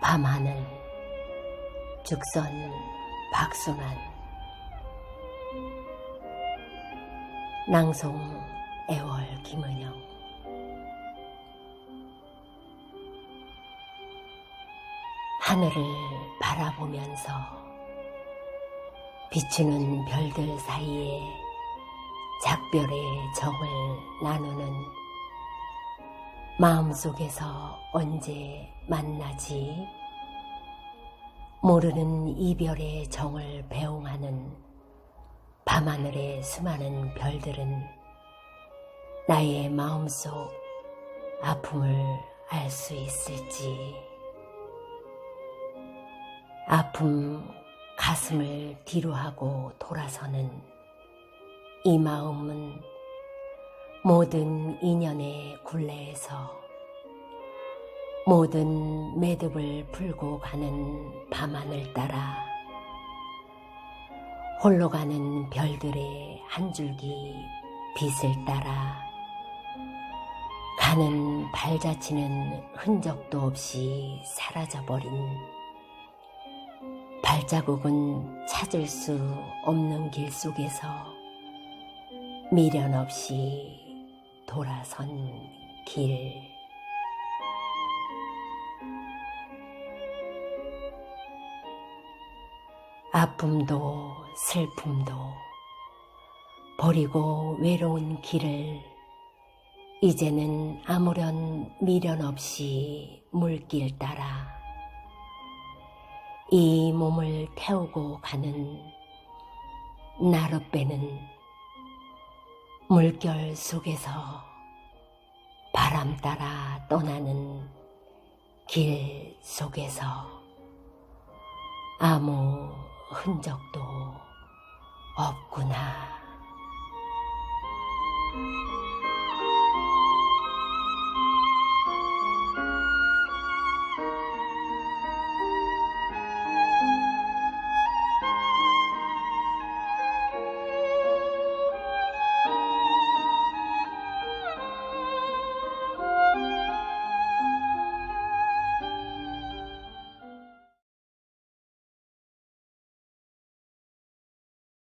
밤하늘 죽선 박순환 낭송 애월 김은영. 하늘을 바라보면서 비추는 별들 사이에 작별의 정을 나누는 마음속에서 언제 만나지? 모르는 이별의 정을 배웅하는 밤하늘의 수많은 별들은 나의 마음속 아픔을 알 수 있을지 아픔 가슴을 뒤로 하고 돌아서는 이 마음은 모든 인연의 굴레에서 모든 매듭을 풀고 가는 밤하늘 따라 홀로 가는 별들의 한 줄기 빛을 따라 가는 발자취는 흔적도 없이 사라져버린 발자국은 찾을 수 없는 길 속에서 미련 없이 돌아선 길. 아픔도 슬픔도 버리고 외로운 길을 이제는 아무런 미련 없이 물길 따라 이 몸을 태우고 가는 나룻배는 물결 속에서 바람 따라 떠나는 길 속에서 아무 흔적도 없구나.